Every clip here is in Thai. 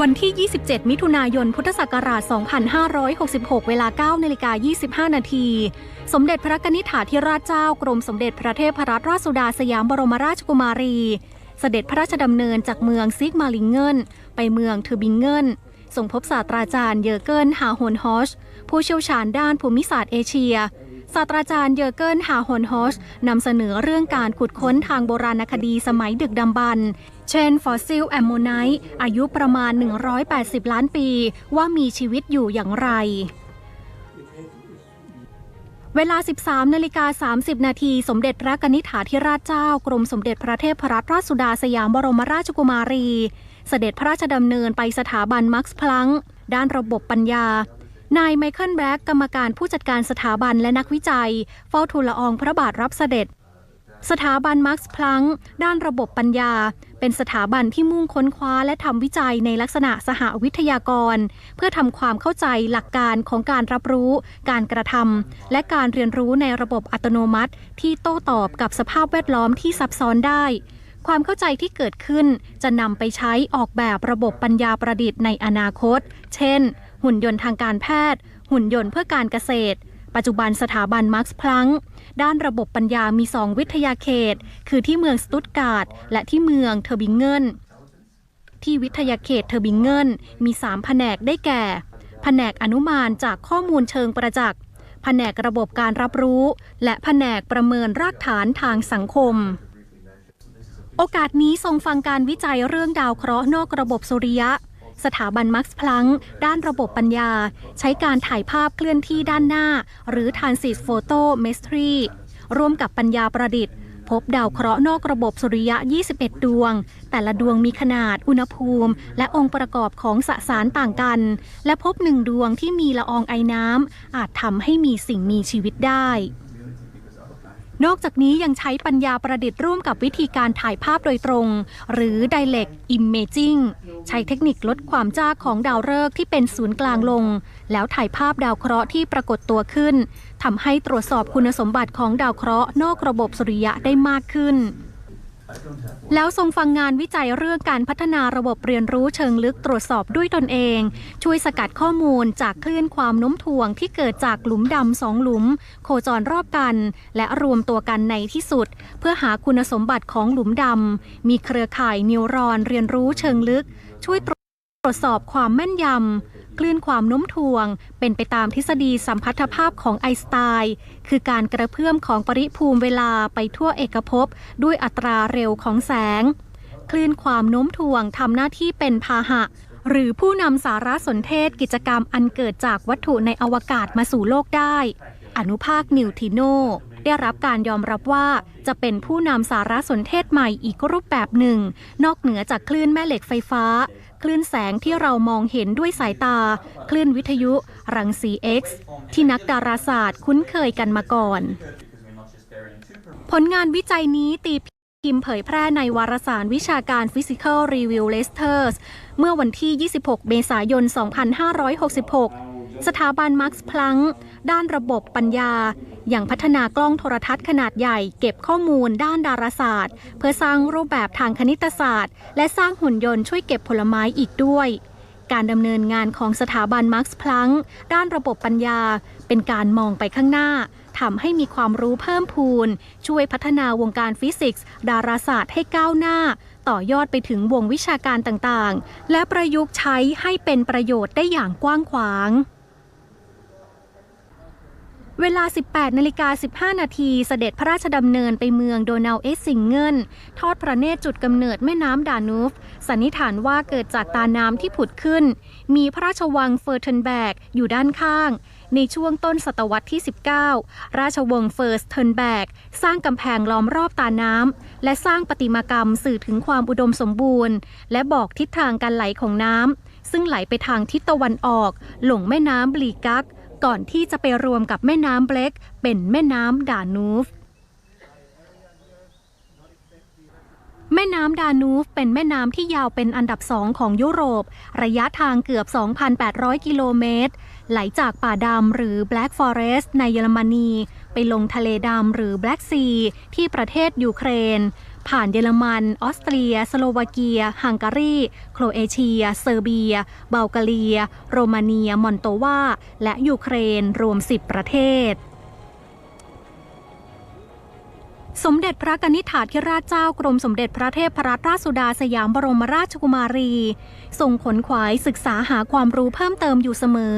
วันที่ 27 มิถุนายน พุทธศักราช 2566 เวลา 9นาฬิกา25 นาที สมเด็จพระกนิษฐาธิราชเจ้ากรมสมเด็จพระเทพรัตนราชสุดาสยามบรมราชกุมารี เสด็จพระราชดำเนินจากเมืองซิกมาลิงเกิลไปเมืองเทอร์บิงเกิลส่งพบศาสตราจารย์เยอเกิลฮาโฮนฮอชผู้เชี่ยวชาญด้านภูมิศาสตร์เอเชีย ศาสตราจารย์เยอเกิลฮาโฮนฮอชนำเสนอเรื่องการขุดค้นทางโบราณคดีสมัยดึกดำบรรพ์เช่น ฟอสซิลแอมโมไนต์อายุประมาณ 180 ล้านปี ว่ามีชีวิตอยู่อย่างไรเวลา 13นาฬิกา30 นาที สมเด็จพระกนิษฐาธิราชเจ้า กรมสมเด็จพระเทพรัตนราชสุดาสยามบรมราชกุมารี เสด็จพระราชดำเนินไปสถาบันมักซ์พลัง ด้านระบบปัญญา นายไมเคิลแบล็กกรรมการผู้จัดการสถาบันและนักวิจัย เฝ้าทูลละอองพระบาทรับเสด็จ สถาบันมักซ์พลังด้านระบบปัญญา เป็นสถาบันที่มุ่งค้นคว้าและทำวิจัยในลักษณะสหวิทยากร เพื่อทำความเข้าใจหลักการของการรับรู้ การกระทำและการเรียนรู้ในระบบอัตโนมัติ ที่โต้ตอบกับสภาพแวดล้อมที่ซับซ้อนได้ความเข้าใจที่เกิดขึ้นจะนำไปใช้ออกแบบระบบปัญญาประดิษฐ์ในอนาคต เช่น หุ่นยนต์ทางการแพทย์ หุ่นยนต์เพื่อการเกษตร ปัจจุบันสถาบันมาร์คส์พลังด้านระบบปัญญามี2วิทยาเขต คือที่เมืองสตุตการ์ดและที่เมืองเทอร์บิงเกิลที่วิทยาเขตเทอร์บิงเกิลมี3แผนกได้แก่ แผนกอนุมานจากข้อมูลเชิงประจักษ์แผนกระบบการรับรู้ และแผนกประเมินรากฐานทางสังคม โอกาสนี้ทรงฟังการวิจัยเรื่องดาวเคราะห์นอกระบบสุริยะ สถาบันมักซ์พลังด้านระบบปัญญา ใช้การถ่ายภาพเคลื่อนที่ด้านหน้า หรือ Transit Photo m e s t r y ร่วมกับปัญญาประดิษฐ์ พบดาวเคราะห์นอกระบบสุริยะ 21 ดวง แต่ละดวงมีขนาด อุณหภูมิ และองค์ประกอบของสสารต่างกัน และพบหนึ่งดวงที่มีละอองไอน้ำอาจทำให้มีสิ่งมีชีวิตได้ นอกจากนี้ยังใช้ปัญญาประดิษฐ์ร่วมกับวิธีการถ่ายภาพโดยตรง หรือ Direct Imaging ใช้เทคนิคลดความจ้าของดาวฤกษ์ที่เป็นศูนย์กลางลง แล้วถ่ายภาพดาวเคราะห์ที่ปรากฏตัวขึ้นทำให้ตรวจสอบคุณสมบัติของดาวเคราะห์นอกระบบสุริยะได้มากขึ้น แล้วทรงฟังงานวิจัยเรื่องการพัฒนาระบบเรียนรู้เชิงลึกตรวจสอบด้วยตนเอง ช่วยสกัดข้อมูลจากคลื่นความโน้มถ่วงที่เกิดจากหลุมดำสองหลุม โคจรรอบกัน และรวมตัวกันในที่สุด เพื่อหาคุณสมบัติของหลุมดำมีเครือข่ายนิวรอนเรียนรู้เชิงลึก ช่วย ตรวจสอบความแม่นยำ คลื่นความโน้มถ่วง เป็นไปตามทฤษฎีสัมพัทธภาพของไอน์สไตน์คือการกระเพื่อมของปริภูมิเวลาไปทั่วเอกภพด้วยอัตราเร็วของแสง คลื่นความโน้มถ่วงทำหน้าที่เป็นพาหะ หรือผู้นำสารสนเทศกิจกรรมอันเกิดจากวัตถุในอวกาศมาสู่โลกได้ อนุภาคนิวทิโน ได้รับการยอมรับว่าจะเป็นผู้นำสารสนเทศใหม่อีกรูปแบบหนึ่ง นอกเหนือจากคลื่นแม่เหล็กไฟฟ้า คลื่นแสงที่เรามองเห็นด้วยสายตา คลื่นวิทยุ รังสี X ที่นักดาราศาสตร์คุ้นเคยกันมาก่อน ผลงานวิจัยนี้ตีพิมพ์เผยแพร่ในวารสารวิชาการ Physical Review Letters เมื่อวันที่ 26 เมษายน 2566 สถาบันมาร์คส์พลังด้านระบบปัญญา ย่างพัฒนากล้องโทรทัศน์ขนาดใหญ่ เก็บข้อมูลด้านดาราศาสตร์ เพื่อสร้างรูปแบบทางคณิตศาสตร์ และสร้างหุ่นยนต์ช่วยเก็บผลไม้อีกด้วย การดำเนินงานของสถาบันมาร์คส์พลังด้านระบบปัญญา เป็นการมองไปข้างหน้าทำให้มีความรู้เพิ่มพูน ช่วยพัฒนาวงการฟิสิกส์ ดาราศาสตร์ให้ก้าวหน้า ต่อยอดไปถึงวงวิชาการต่างๆ และประยุกต์ใช้ให้เป็นประโยชน์ได้อย่างกว้างขวาง เวลา 18นาฬิกา15 นาทีเสด็จพระราชดำเนินไปเมืองโดนัลเอสซิงเกิลทอดพระเนตรจุดกำเนิดแม่น้ำดานูฟ สันนิษฐานว่าเกิดจากตาน้ำที่ผุดขึ้น มีพระราชวังเฟอร์เทนแบกอยู่ด้านข้าง ในช่วงต้นศตวรรษที่ 19 ราชวงศ์เฟิร์สเทนแบกสร้างกำแพงล้อมรอบตาน้ำและสร้างประติมากรรมสื่อถึงความอุดมสมบูรณ์ และบอกทิศทางการไหลของน้ำซึ่งไหลไปทางทิศตะวันออก หลงแม่น้ำบลีกัก ก่อนที่จะไปรวมกับแม่น้ำเบล็กเป็นแม่น้ำดานูฟ แม่น้ำดานูฟเป็นแม่น้ำที่ยาวเป็นอันดับสองของยุโรป ระยะทางเกือบ 2,800 กิโลเมตร ไหลจากป่าดำหรือ Black Forest ในเยอรมนี ไปลงทะเลดำหรือ Black Sea ที่ประเทศยูเครน ผ่านเยอรมัน ออสเตรีย สโลวาเกีย ฮังการี โครเอเชีย เซอร์เบีย เบลกาเรีย โรมาเนีย มอนโตวา และยูเครน รวม 10 ประเทศสมเด็จพระกนิษฐาธิราชเจ้ากรมสมเด็จพระเทพรัตนราชสุดาสยามบรมราชกุมารี ทรงขนขวายศึกษาหาความรู้เพิ่มเติมอยู่เสมอ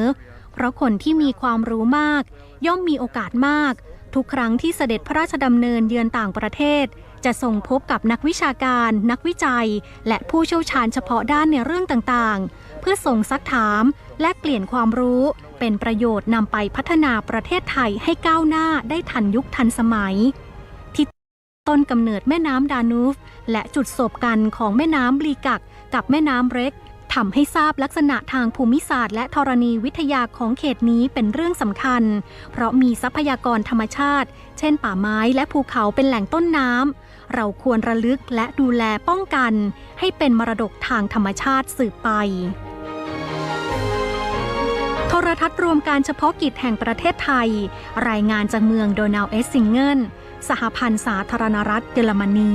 เพราะคนที่มีความรู้มาก ย่อมมีโอกาสมาก ทุกครั้งที่เสด็จพระราชดำเนินเยือนต่างประเทศ จะทรงพบกับนักวิชาการ นักวิจัย และผู้เชี่ยวชาญเฉพาะด้านในเรื่องต่างๆ เพื่อส่งซักถามและเปลี่ยนความรู้ เป็นประโยชน์นำไปพัฒนาประเทศไทยให้ก้าวหน้าได้ทันยุคทันสมัย ที่ต้นกำเนิดแม่น้ำดานูฟ และจุดสบกันของแม่น้ำบลีกัก กับแม่น้ำเร็กทำให้ทราบลักษณะทางภูมิศาสตร์ และธรณีวิทยาของเขตนี้เป็นเรื่องสำคัญ เพราะมีทรัพยากรธรรมชาติ เช่นป่าไม้และภูเขาเป็นแหล่งต้นน้ำ เราควรระลึกและดูแลป้องกัน ให้เป็นมรดกทางธรรมชาติสืบไป โทรทัศน์รวมการเฉพาะกิจแห่งประเทศไทย รายงานจากเมืองโดนาวเอสซิงเกิลสหพันธ์สาธารณรัฐเยอรมนี